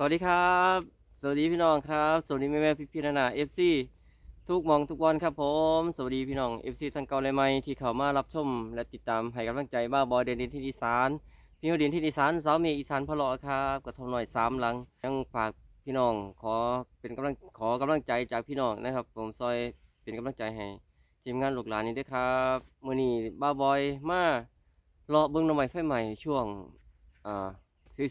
สวัสดีครับ สวัสดีพี่น้องครับ สวัสดีแม่แม่พี่พี่นานาเอฟซีทุกมองทุกวันครับผม สวัสดีพี่น้องเอฟซีทั้งเก่าและใหม่ที่เข้ามารับชม และติดตามให้กำลังใจบ้าบอยเดนดินที่อีสานพี่เขาเดนที่อีสานสาวเมย์อีสานพะเลาะครับกระทงหน่อยสามหลังยังฝากพี่น้องขอเป็นกำลังขอกำลังใจจากพี่น้องนะครับ ผมซอยเป็นกำลังใจให้ทีมงานลูกหลานนี้ด้วยครับมื้อนี้บ้าบอยมาเลาะเบิ้งหน้ำใหม่ไฟใหม่ช่วงอ่า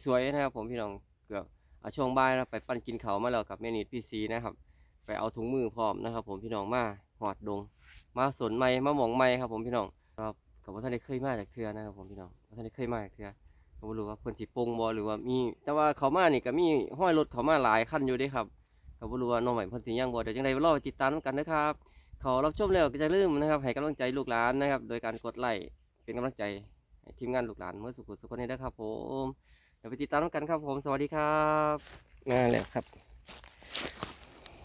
สวยๆนะครับผมพี่น้องเกือบ อะช่วงบ่ายนะไปปั้นกินเขามาแล้วกับเมนิดพี่ซีนะครับ ไปเอาถุงมือพร้อมนะครับ ผมพี่น้องมาหอดดง มาสนไม้มาหมองไม้ครับ ผมพี่น้องครับกับว่าท่านได้เคยมาจากเทือนะครับ ผมพี่น้องท่านได้เคยมาจากเทือก็บ่รู้ว่าเพิ่นสิปงบ่หรือว่ามี แต่ว่าเขามานี่ก็มีห้อยรถเขามาหลายคันอยู่เด้ครับก็บ่รู้ว่าน้องใหม่เพิ่นสิยังบ่เดี๋ยวจังไดรอติดตามกันนะครับเขารับชมแล้วก็จะลืมนะครับให้กำลังใจลูกหลานนะครับ โดยการกดไลค์เป็นกำลังใจให้ทีมงานลูกหลานเมื่อสุขสุขคนนี้นะครับผม เดี๋ยวไปติดตามกันครับผม สวัสดีครับมาแล้วครับ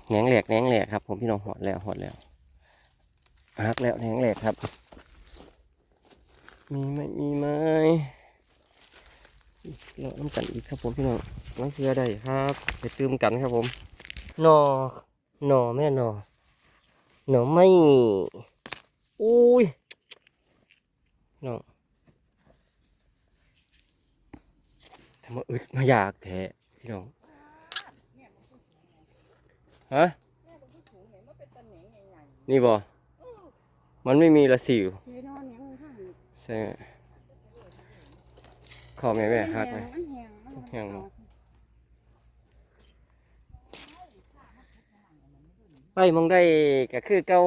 แหนงแหลกแหนงแหลกครับผมพี่น้องหอดแล้วหอดแล้วหักแล้วแหนงแหลกครับ มีไหมมีไหมเราน้ำกันอีกครับผมพี่น้องน้ำเกลือได้ครับไปเติมกันครับผมหนอหนอแม่หนอหนอไม่อุ้ยหน้อ งทำไมอึดมาอยากแท้พี่น้องฮะนี่บอมันไม่มีละสิวพี่นอนยังข้างนี้ใช่ไหมขอแม่แม่ฮักไหมมันแห้งมันแห้งไปมองได้ก็คือเก่า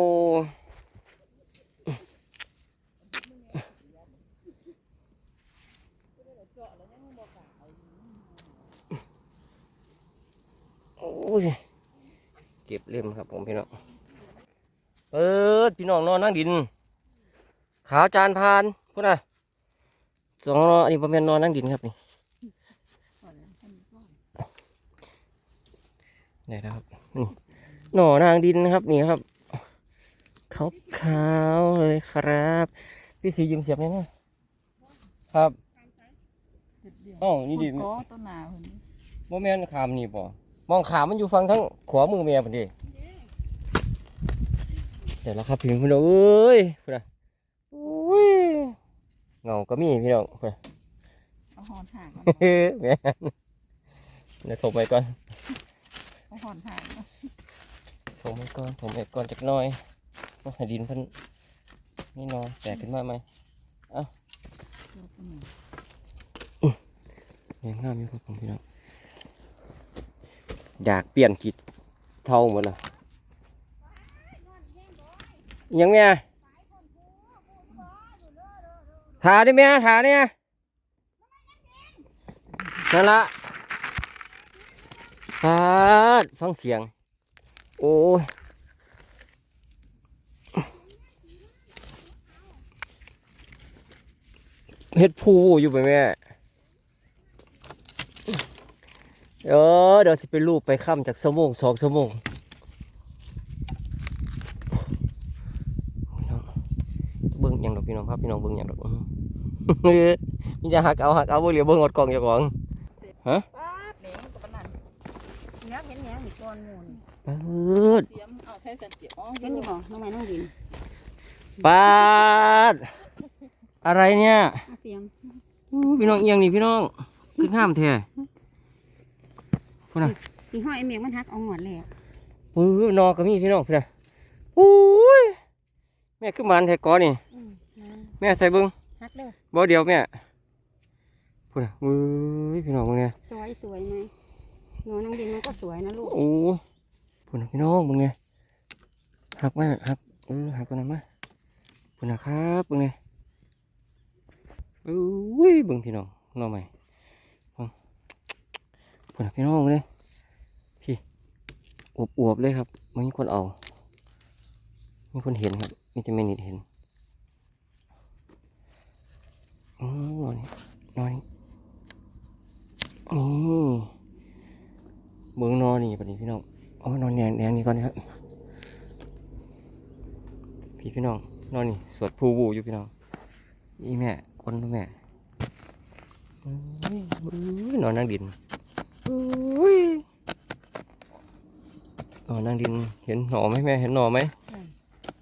เก็บเล่มครับผมพี่น้องเปิดพี่น้องนอนนั่งดิน ขาวจานพานพุ่นน่ะสองนอนอันนี้ประมาณนอนนั่งดินครับนี่นี่นะครับนี่หน่อนางดินนะครับนี่นะครับขาวขาวๆเลยครับ พี่สียิ้มเสียบเลยนะครับอ๋อนี่ดิก็ต้นหนาคนนี้โมเมนขามนี่ป่ มองขามมันอยู่ฝั่งทั้งขวามือเมียพอดีเดี๋ยวแล้วครับพี่พี่น้องเอ้ยพุ่นน่ะอุ้ยเงาก็มีพี่น้องพุ่นน่ะเอาหอนห่างเฮ้ยแม่นเดี๋ยวถมไปก่อนเอาหอนห่างถมไปก่อนถมไปก่อนจักหน่อยเอาให้ดินเพิ่นนี่นอนแตกขึ้นมาไหมนี่งามอยู่ครับผมพี่น้อง อยากเปลี่ยนกิดเท่าหมดละยังไงถาดิแม่ถาเนี่ยนั่นละฟาดฟังเสียง โอ้ยเฮ็ดพูอยู่ไปแม่ เออเดี๋ยวสิไปรูปไปค่ำจากสมงสองสมงพี่น้องเบิ้งอย่างดอกพี่น้องครับพี่น้องเบิ้งอย่างดอกอื้อหือมีจะหักเอาหักเอาบ่เหลียวเบิ้งอดกล่องอย่าของป้าเหนียงกับปนันเนี้ยเห็นเนี้ยหนึ่งก้อนมูลเปิดเสียมเอาใช้สันเสียอ๋อเห็นอยู่บ่น้องไม้น้องดินปาดอะไรเนี่ยเสียมอู้พี่น้องเอียงนี่พี่น้องคือห้ามแท้ พี่ห้อยเมียงมันหักเอาหงอดเลยปื้อนอก็มีพี่น้องพี่นะอุ้ยแม่ขึ้นมานแท้กอนี่ แม่ใส่เบิ้งหักเด้อบ่เดียวแม่พูดนะอุ้ยพี่น้องมึงเนี่ยสวยสวยไหมหนูน้องดินมันก็สวยนะลูกโอ้พูดนะพี่น้องมึงเนี่ยหักมาหักเออหักตัวนั้นมาพูดนะครับมึงเนี่ยอุ้ยเบิ่งพี่น้องน้องใหม่ฟัง พี่น้องเนี่ยพี่อวบอวบๆเลยครับไม่มีคนเอา มีคนเห็นครับมีแต่เมนิดเห็นอ๋อนอนนี่นอนนี่นี่เบิ้งนอนนี่ปะนี้พี่น้องอ๋อนอนแนงแนงนี่ก่อนนะครับพี่พี่น้องนอนนี่สวดภูวูอยู่พี่น้องนี่แม่คนพ่อแม่อุ้ยนอนนั่งดิน อุ้ยอ๋อนางดินเห็นหน่อไหมแม่เห็นหน่อไหม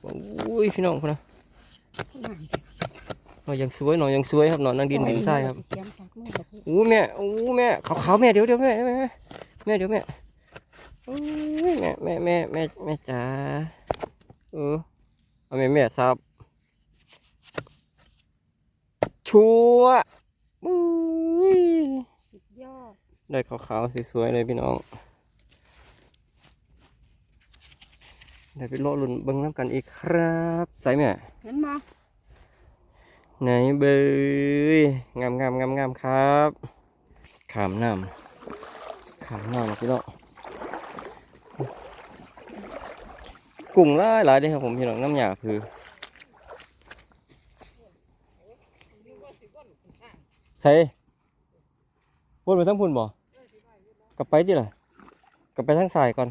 อุ้ยพี่น้องคนนะหน่อยังสวยหน่อยังสวยครับหน่อนางดินดินทรายครับอู้แม่อู้แม่ขาวขาวๆแม่เดี๋ยวเดี๋ยวแม่แม่แม่เดี๋ยวแม่อู้ยแม่แม่แม่แม่แม่จ๋าเออเอาแม่แม่ซับชัวร์อุ้ ได้ขาวขาวๆสวยๆเลยพี่น้องได้ไปโลดลุ่นเบิ้งน้ำกันอีกครับใส่แม่เห็นบ่ไหนเบยงามงามงามงามครับขามน้ำขามน้ำพี่น้องกุ้งหลายหลายเด้อครับผมพี่น้องน้ำหยาคือใส่วนไปทั้งพุ่นบ่ กลับไปที่ล่ะกลับไปทางสายก่อน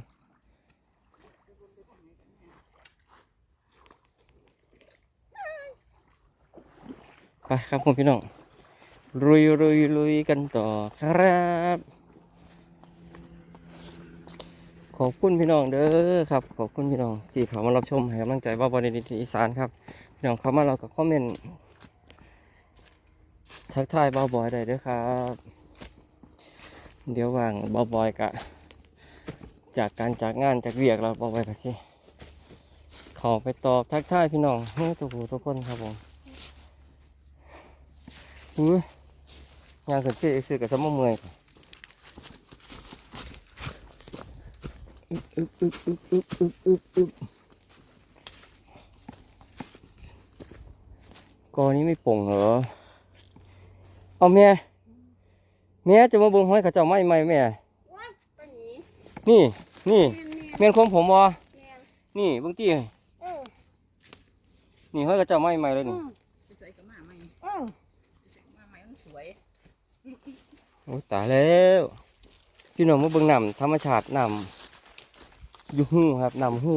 ไปครับผมพี่น้องลุยลุยลุยกันต่อครับ ขอบคุณพี่น้องเด้อครับ ขอบคุณพี่น้องที่เขามารับชมให้กำลังใจว่าบอลในที่อีสานครับพี่น้องเข้ามาเราก็คอมเมนต์ทักทายเบาบอยได้เด้อครับ เดี๋ยวว่างบาบอยกะ จากการจากงานจากเวียกเราบาบอยกะสิขอไปตอบทักทายพี่น้องให้ทุกผู้ทุกคนครับผมอุ้ยงานเสร็จเสียซื้อกับสมอเมื่อยอึบอึบอึบอึบอึบอึบอึบกอนี้ไม่ป่งเหรอ เอาแม่ แม่จะมาเบิ่งห้อยเขาเจ้าไม่ไหมแม่ปะหนีนี่ นี่เมียนเมียนแม่นของผมวะเมียนนี่เบิ่งตี้เออนี่ห้อยเขาเจ้าไม่ไหมเลยนี่ สวยกับมาใหม่เออมาใหม่มันสวยโอ้ยตายแล้วพี่น้องมาเบิ่งน้ำธรรมชาติน้ำอยู่หูครับน้ำหู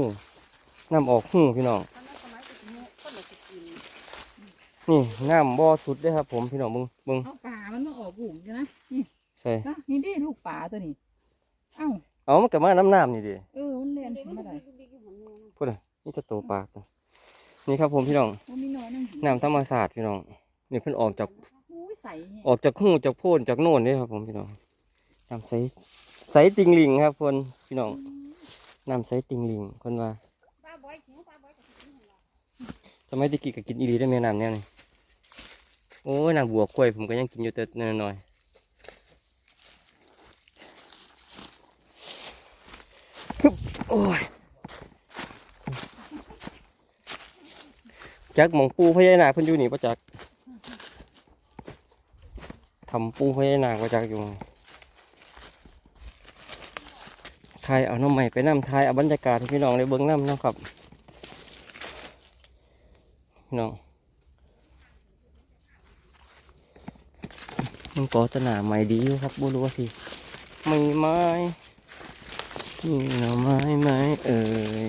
น้ำออกหูพี่น้องตอนนั้นสมัยไปกินเนี่ยคนละสิกินนี่น้ำบ่อสุดเด้อครับ ผมพี่น้องเบิ่งเบิ่งเอาป่ามันมา ออกหูใช่ไหมนี่ใช่นะนี่ดิลูกป่าตัวนี้เอ้าเอามันก็มาน้ำน้ำนี่ดิเออมันเล่นทำอะไรพูดอะนี่จะโตปลากจ้ะนี่ครับผมพี่น้องมันมีน้อยนั่งน้ำธรรมศาสตร์พี่น้องนี่เพิ่นออกจากอุ้ยใสเนี่ยออกจากหูจากโพ่นจากโน่นเด้อครับผมพี่น้องน้ำใสใสติงลิงครับคนพี่น้องน้ำใสติงลิงคนว่าป้าบอยหิวป้าบอยกับกินเหรอสมัยตะกี้ก็กินอีหลีได้แม่น้ำแนวนี่ โอ้ยน้ำบัวกล้วยผมก็ยังกินอยู่แต่น้อยโอ้ยจักมองปูพญานาคเพิ่นอยู่นี่ประจักทำปูพญานาคประจักอยู่ทายเอาน้ำใหม่ไปน้ำทายเอาบรรยากาศพี่น้องได้เบิ่งน้ำนะครับ พี่น้องมัน ก็จะหนาใหม่ดีอยู่ครับบุรู้ว่าสิไม่ไม้นี่หน่อไม้ไม้เอ่ย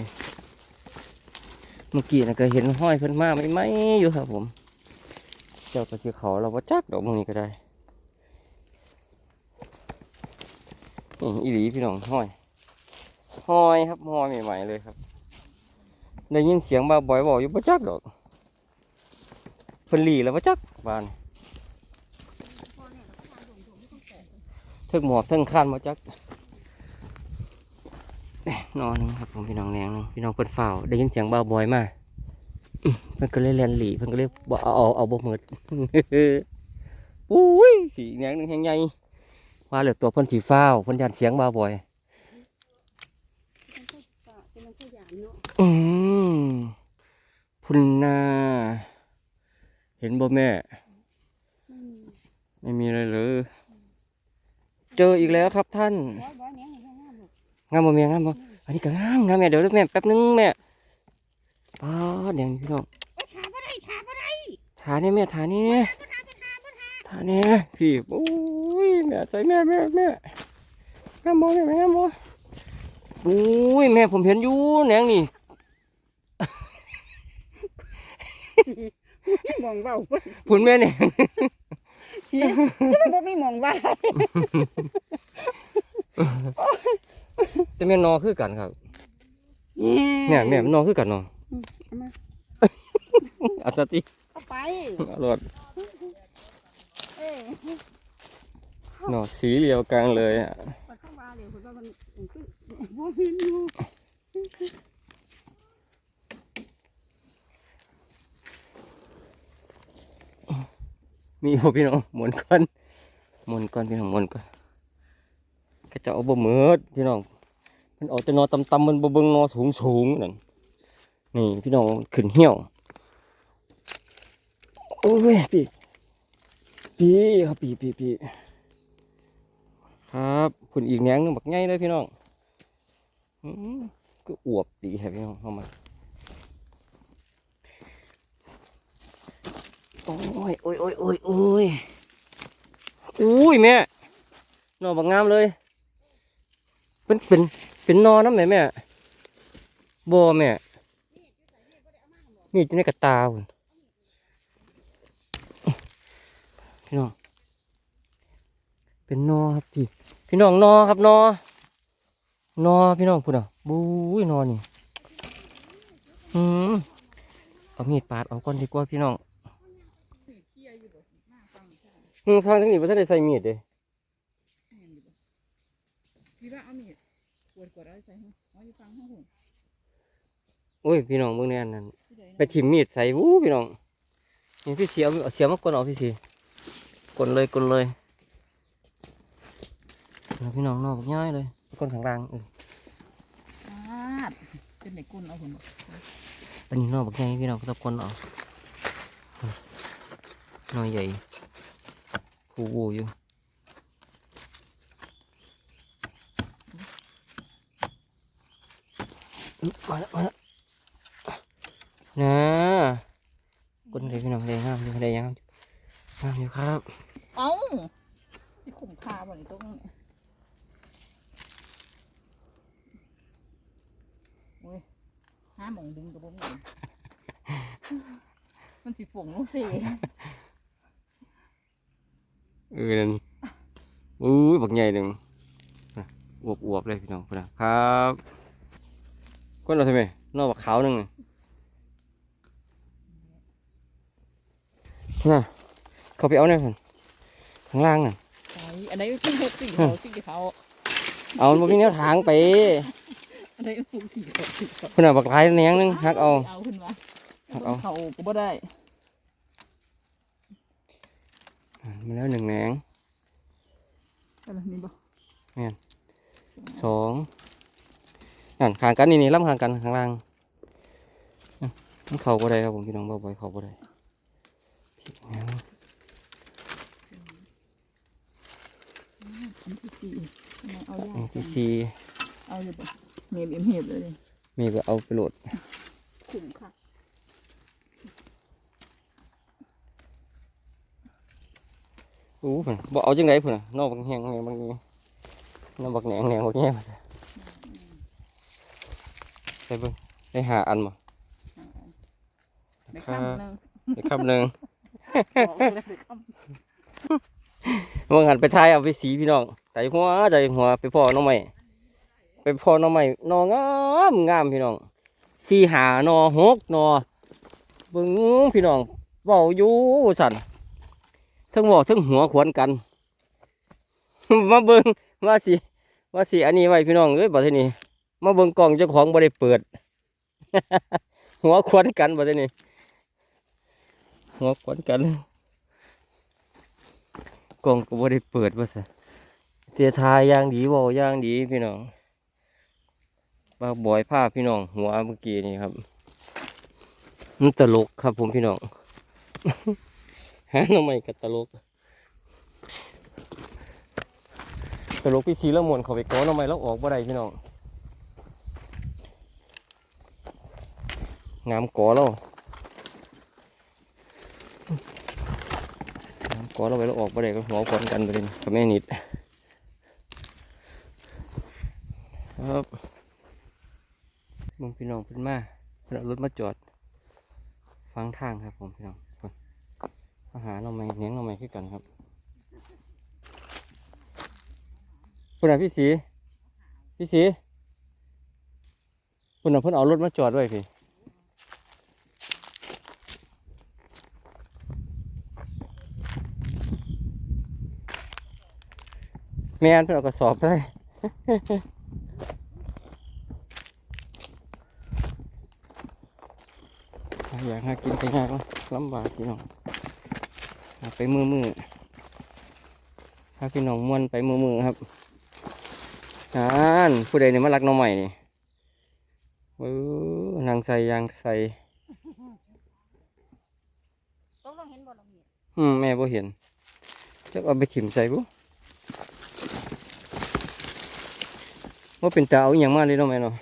เมื่อกี้นะก็เห็นห้อยเพิ่นมาไม่ไหมอยู่ครับผม เจ้ากระสีเขาเราว่าจักดอกมึงนี้ก็ได้อีหลีพี่น้องห้อยห้อยครับห้อยใหม่ๆเลยครับได้ยินเสียงบ้าบอยบอกอยู่ว่าจักดอกเพิ่นหลีแล้วว่าจักบ้าน ทิงหมอบเทิงคานมาจักแน่นอนหนึงครับผมพี่น้องแนงนึงพี่น้องเพิ่นเฝ้าได้ยินเสียงเบาบอยมาเพิ่นก็เลยเลียนหลีเพิ่นก็เลยเอาเอาเอาบ่หมดอุ้ยสีแนงหนึงแหงใหญ่ว่าเหลือตัวเพิ่นสีฟ้าเพิ่นยันเสียงเบาบอยอืมพุ่นนาเห็นบ่แม่ ไม่ไม่มีอะไรเลย เจออีกแล้วครับท่านแล้วบอยเนี้ยเห็นแค่หน้าลูกงามบ่แม่งามบ่อันนี้ก็งามงามแม่เดี๋ยวเดี๋ยวแม่แป๊บนึงแม่ป้าดเดี๋ยวนี้พี่น้องขาบ่ได้ขาบ่ได้ถาเนี่ยแม่ถาเนี่ยถาเนี่ยพี่โอ้ยแม่ใส่แม่แม่แม่งามบ่แม่แม่งามบ่โอ้ยแม่ผมเห็นอยู่แหนงนี่มองเบาพุ่นแม่เนี่ย ที่มันบ่มีมองว่าแต่แม่นนอคือกันครับ เนี่ยแม่มันนอคือกันเนาะเอามาเอาสติเอาไปเอารถเอ้ยนอสีเหลียวกลางเลยอะ ไปเข้า มีบ่เห็นอพี่น้องหมุนก่อนหมุนก่อนพี่น้องหมุนก่อนก็จะเอาบ่มืดพี่น้องมันเอาแต่นอต่ำๆมันบ่เบิ่งนอสูงๆนั่นนี่พี่น้องขึ้นเหี่ยวโอ้ยพี่พี่ครับพี่พี่พี่ครับคุณอีกแหนงหนึงบักใหญ่เลยพี่น้องอืก็อวบดีครับพี่น้องเข้ามา โอ้ยโอ้ยโอ้ยโอ้ยโอ้ยอุ้ยแม่นอบักงามเลย เป็นเป็นเป็นนอนะแม่แม่บ่แม่มีดอยู่ในกระตาพุ่นพี่น้อง เป็นนอครับพี่ พี่น้องนอครับนอนอพี่น้องพุ่นอะบู้ยนอนี่อืมเอามีดปาดเอาก่อนดีกว่าพี่น้อง เคี่ยอยู่บ่มาฟังใช่ อื มทางทั้งนี้บ่ทันได้ใส่มีดเด้แม่นอยู่บ่พี่ว่าเอามีดกวดกวดเอาใส่หูเอาอยู่ฟังห้องหูโอ้ยพี่น้องเบิ่งแน่นั่นผู้ใดไปถิ่มมีดใส่วู้พี่น้องนี่พี่เสียเอาเสียมากดเอาพี่สีกดเลยกดเลยแล้วพี่น้องนอกง่ายเลยกดข้างล่างเออปาดเป็นไหนกุนเอาหุ่นบ่อันนี้นอกบักง่ายพี่น้องก็ต้องกดเอาน้อยใหญ่ ผูวูอยู่มาแล้วมาแล้วนะกดเลยพี่น้องเลยงามเลยได้ยังงามอยู่ครับ เอ้าสิคุ้มค่าบ่นี่ตรงนี้โอ้ยห้าหมองดึงกับบ่มีมันสิฝงลงสิ เออนั่นอุ้ยบักใหญ่หนึ่งน่ะอวบอวบๆเลยพี่น้องพุ่นนะครับ ก้นเราทำไมนอกบักขาวหนึ่งน่ะน่ะเขาไปเอาเนี่ยพุ่นข้างล่างน่ะใช่อันไหนเป็นเฮ็ดสีเขาสีเขาเอามันบ่มีแนวทางไปอันไหนเป็นสีเขาสีเขาพุ่นน่ะบักหลายแหนงหนึงหักเอาเอาขึ้นมาหักเอาเขาก็บ่ได้อ่ามาแล้วหนึ่งแหนงอะไรนี่บ่สอง นั่นข้างกันนี่นี่ล้ำข้างกันข้างล่างอะมันเข้าบ่ได้ครับผมพี่น้องบ่บ่อยเข้าบ่ได้ผิดแนวอันที่สี่ทำไมเอายาอันกจัที่งสี่เอาอยู่บ่เมียบเอ็มเห็บเลยมีก็เอาไปโหลดคุ้มค่ะอู้พุ่นบ่เอาจังไดพุ่นน่ะนอกบักแหงแหงบางนี้นอกบักแหนงแหนงบักแง่ ใส่เบิ่งได้หาอันบ่ในคำหนึงได้คำหนึ่งบอกเลยในคำว่างันไปทายเอาไปสีพี่น้องใจหัวใจหัวไปพ่อน้องใหม่ไปพ่อน้องใหม่นองามงามพี่น้องสีหานอหกนอเบิ่งพี่น้องเว้าอยู่สั่นเทั้งเว้าเทั้งหัวขวนกันมาเบิ่งว่าสิว่าสิอันนี้ไว้พี่น้องเอ้ยบัดทีนี้ มาเบิ่งกล่องเจ้าของบ่ได้เปิด หัวขวนกันบัดทีนี้หัวขวนกันกล่องก็บ่ได้เปิดว่าซะเสียทายอย่างดีเว้าอย่างดีพี่น้องบาบอยผ้าพี่น้อง หัวเมื่อกี้นี่ครับมันตลกครับผมพี่น้องฮะทำไมกับตลกตลกพี่ซีแล้วมวนเขาไปก้อนทำไมแล้วออกบ่ได้พี่น้อง งามกอแล้วงามก่อเราไปแล้วออกบ่ได้ก็หัวควนกันไปเลยกับแม่นิดครับมึงพี่น้องเพิ่นมาเพิ่นเอารถมาจอดฟังทางครับผมพี่น้องเพิ่นมาหารเราไม่เน้นเราไม่ขึ้นกันครับพุ่นน่ะพี่สี พี่สีพุ่นน่ะเพิ่นเอารถมาจอดไว้พี่ ม่นเพิ่นเอากระสอบไปอยากหากินไปยากเนาะลำบากพี่น้องหาไปมือมือหาพี่น้องม่วนไปมือมือครับอ่านผู้ใดเนี่ยมารักน้องใหม่นี่เออนางใส่ยางใส่ต้องลองเห็นบ่ลองมีอืมแม่บ่เห็นจะเอาไปขิมใส่บุ ว่าเป็นตาเอาอย่างมาเลยเนาะแม่เนาะ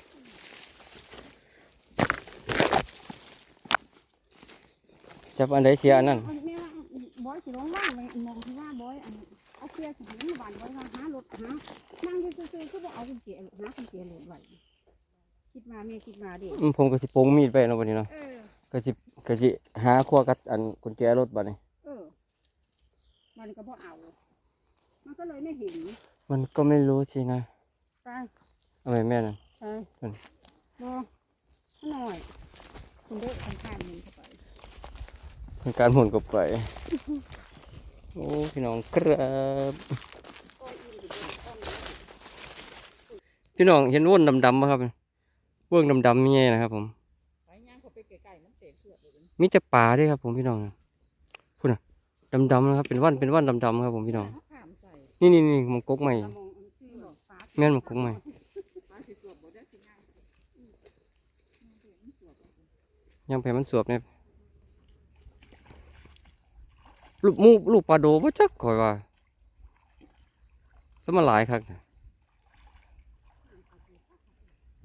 จับอันใดเสียอันนั้นแม่ว่าบอยสิลงว่างเลยมองที่ว่าบอยเอาเกียร์สิเห็นบ้านบอยว่าหารถหานั่งอยู่ซื่อๆคือบ่เอากุญแจหากุญแจรถไว้คิดมาแม่คิดมาด็อืมผมก็สิปงมีดไปเนาะบัดนี้เนาะเก็สิก็สิหาขั้วกัดอันกุญแจรถบัดนี้เออมันก็บ่เอา มันก็เลยไม่เห็น มันก็ไม่รู้สินะ เอาไปแม่นั่นไปอืมบ่หน่อยคุณเด็กข้างๆนี่เข้าไปเป็นการหมุนกลับไป โอ้พี่น้องครับพี่น้องเห็นว่นดำๆป่ะครับเวิ้งดำๆมีไงนะครับ ผมไปย่างเขาไปไกลๆมันเตะเสือกเลยมีแต่ปลาด้วยครับ ผมพี่น้องพูดนะดำๆนะครับ เป็นว่านเป็นว่านดำๆครับ ผมพี่น้อง เขาขามใส่นี่นี่นี่มันกกใหม่ตะมองอันชื่อบอกฟ้า แม่นมันกกใหม่ ปลาสิสวบบ่ได้สิย่าง ยังแผ่มันสวบเนี่ยลูกมูลูกปลาโดบ่จักข่อยว่าสมาหลายครับ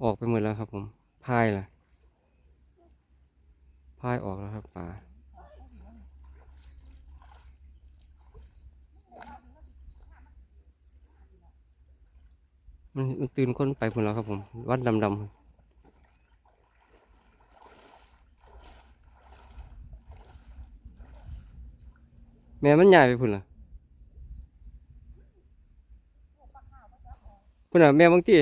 ออกไปหมดแล้วครับผมพายล่ะพายออกแล้วครับปลามมันตื่นคนไปหมดแล้วครับผม วัดดำๆ แม่มันใหญ่ไปพุ่นล่ะพุ่นอะแม่บางที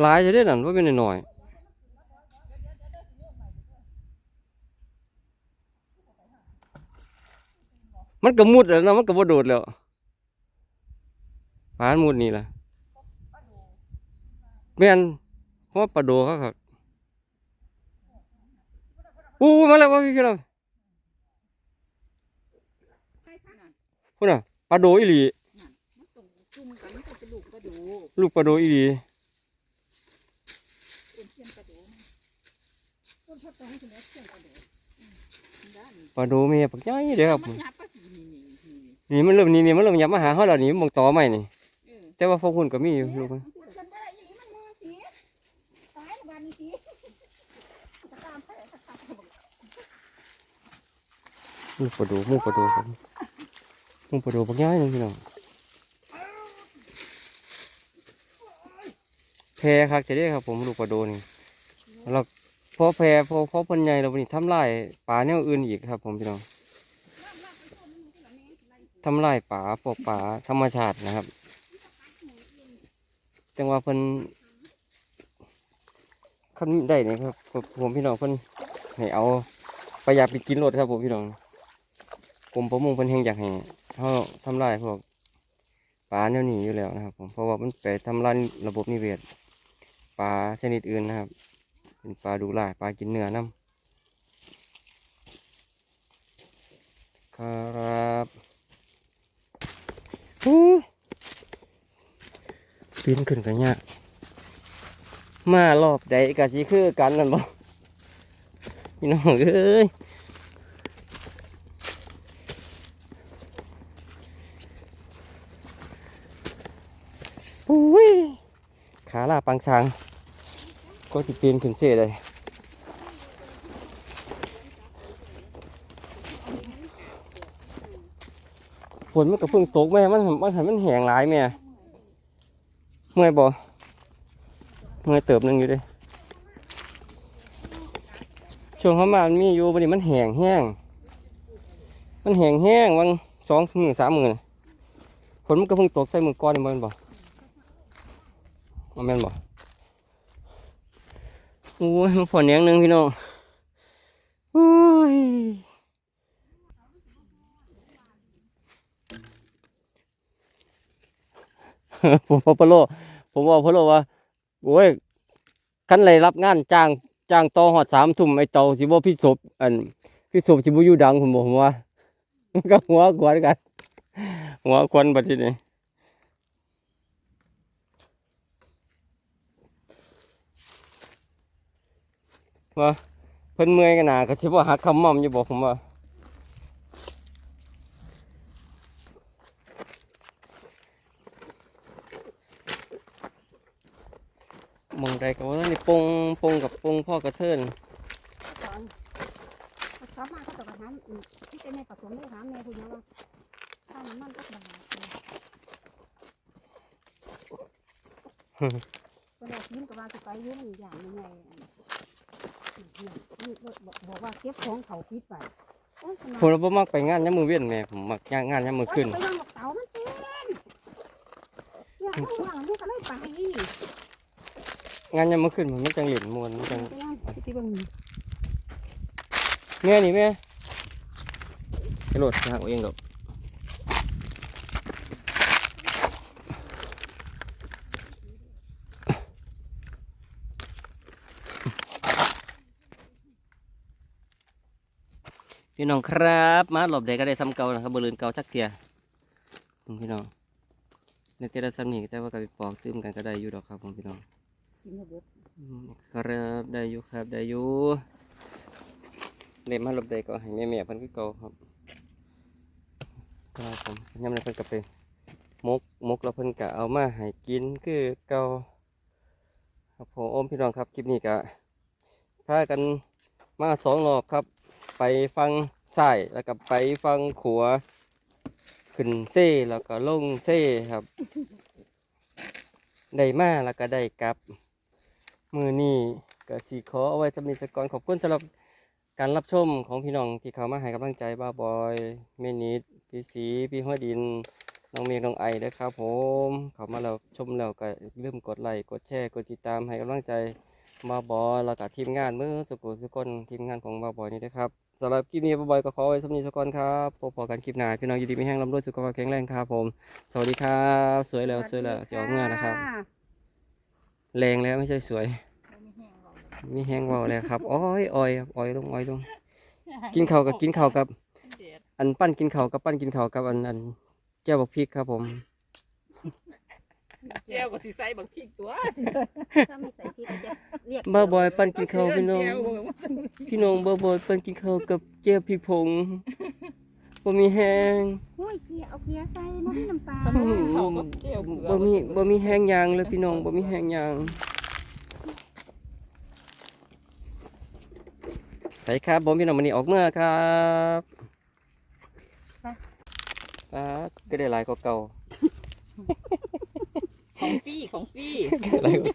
หลายจะได้นั่นว่าเป็นหน่อยมันก็มุดแล้วนะมันก็บ่โดดแล้วปานมุดนี่ล่ะแม่น เพราะว่าปลาโดเขาครับอู้มาแล้วว่าพี่ครับพุ่นน่ะปลาโดอีหลีลูกปลาโดอีหลีป็นเชียนกระดูต้นพัดตรงนี้ถึงแล้วเชียปลาโดแม่ปักใหญ่เด้อครับนี่มันเริ่มนี่นี่มันเริ่มยับมาหาเฮาแล้วนี่มองต่อใหม่นี่แต่ว่าพวกคุณก็มีอยู่ลูกมัน ฉันบ่ได้อีหลีมันมือสีตายแล้วบ้านนี้สีจะตามไปจะตามไป ลูกปลาโดหมูปลาโดครับมูปลาโดปักใหญ่นึงพี่น้องแพรคักจะได้ครับ ผมลูกปลาโดนี่แล้วพอแพรพอพอพิ่นใหญ่แล้วบัดนี้ทำลายปลาแนวอื่นอีกครับ ผมพี่น้องทำลายป่าพวกป่าธรรมชาตินะครับ จังว่าเพิ่นคันได้นี่ครับผมพี่น้องเพิ่นให้เอาประหยัดไปกินรถครับผมพี่น้อง กรมประมงเพิ่นเฮงอยากให้เฮาทำลายพวกป่าแนวนี้อยู่แล้วนะครับผมเพราะว่ามันไปทำลายระบบนิเวศปลาชนิดอื่นนะครับ เป็นปลาดูล่าปลากินเนื้อน้ำครับอู้ปีนขึ้นกันยากมารอบใดกะสิคือกันนั่นบ่พี่น้องเอ้ยอุ้ย ขาลาปังช้าง ก็จะปีนขึ้นเสียเลยฝนมันก็เพิ่งตกแม่ มันมันหันมันแหงหลายแม่ เมื่อยบ่เมื่อยเติบหนึงอยู่เด้ช่วงเข้ามามันมีอยู่บัดนี้มันแห้งแห้ง มันแห้งแห้งวังสองมือสามมือน่ะฝนมันก็เพิ่งตกใส่มือก้อนนี่มันบ่ มันแม่นบ่โอ้ยมันฝนแหงหนึงพี่น้องโอ้ยผมบอพะโลผมบอกพะโลว่าโอ้ยคันไรรับงานจ้างจ้างต่อหอดสามทุ่มไอเตาสิบ่พี่ศพอันพี่ศพสิบ่อยู่ดังผมบอกผมว่ามันก็หัวกวนกัน หัวควนบัดทีนี้ ว่าเพิ่นเมื่อยกันหนาก็สิบ่หักคำม่อมอยู่บอกผมว่าหมองใดก็ว่านี่ปงปงกับปงพ่อกระเทินตอนเขามาเขาจะมาถามอืมที่เป็นแม่ผสมเลยถามแม่คุณนะว่าถ้ามันมันก็บาดก็ได้ยินกับว่าจะไปอยุ่งอย่างยังไง บอกว่าเก็บของเขาพิษไปโอ้ยขนาดผมบ่มักไปงานยามมือเวียนแม่ผมมักงานงานยามมือขึ้นโยไปวางกับเตามันเป็นอยากให้วางนี่ก็เลยไปงานยามมือขึ้นผมมันจังเหรียญมวนมันจังไปวางที่เบิ่งแม่นี่แม่กระโดดทางเอาเองดอก พี่น้องครับ มาหลบเด็กก็ได้ซ้ำเก่านะครับบริเวณเก่าจักเทียผมพี่น้องในเทระซ้ำนี่ก็จะว่ากับปอกตื้มกันก็ได้อยู่ดอกครับผมพี่น้องครับได้อยู่ครับได้อยู่เล่มมาหลบได้ก็ให้แม่แม่ๆพิ่นคือเก่าครับครับผมยามนั้นเพิ่นก็ไปมกมกแล้วเพิ่นก็เอามาให้กินคือเก่าครับผมอมพี่น้องครับคลิปนี้ก็พากันมาสองรอบครับ ไปฟังซ้ายแล้วก็ไปฟังขวาขึ้นเซ่แล้วก็ลงเซ่ครับ ได้มาแล้วก็ได้กลับ มือนี้ก็สีขอเอาไว้สำหรับสกอนขอบคุณสำหรับการรับชมของพี่น้องที่เขามาให้กำลังใจบ้าบอยเมนิดพี่สีพี่หัวดินน้องเมฆน้องไอเด้อครับ ผมเขามาแล้วชมแล้วก็อย่าลืมกดไลค์กดแชร์กดติดตามให้กำลังใจบ้าบอยแล้วก็ทีมงานเมื่อสุกุสุกนทีมงานของบ้าบอยนี่นะครับ สำหรับคลิปนี้บ้าบอยก็ขอไว้สำหรับสกอนครับพบพอกันคลิปหน้าพี่น้องอยู่ดีมีแห้งรำรวยสุขภาพแข็งแรงครับผม สวัสดีครับสวยแล้วสวยแล้วจะออกเงานะครับ แรงแล้วไม่ใช่สวย มีแห้งเบาแล้วครับอ้อยอ้อยอ้อยลงอ้อยลง กินข้าวกับกินข้าวกับ อันปั้นกินข้าวกับปั้นกินข้าวกับอันอันแก้วบักพริกครับผม แก้วก็สิใส่บางพริกตัวถ้าไม่ใส่พริกจะเรียกบ้าบอยปั้นกินข้าวพี่น้องแก้วบ่พี่น้องบ้าบอยปั้นกินข้าวกับแก้วพริกผงบ่มีแห้งโอ้ยเกียร์เอาเกียร์ใส่น้ำน้ำปลาเขาก็แก้วเกลือบ่มีบ่มีแห้งยางเลยพี่น้องบ่มีแห้งยางไปครับผมพี่น้องวันนี้ออกเมื่อครับอ่าก็ได้หลายกว่าเก่า ของฟรีของฟรีอะไรวะ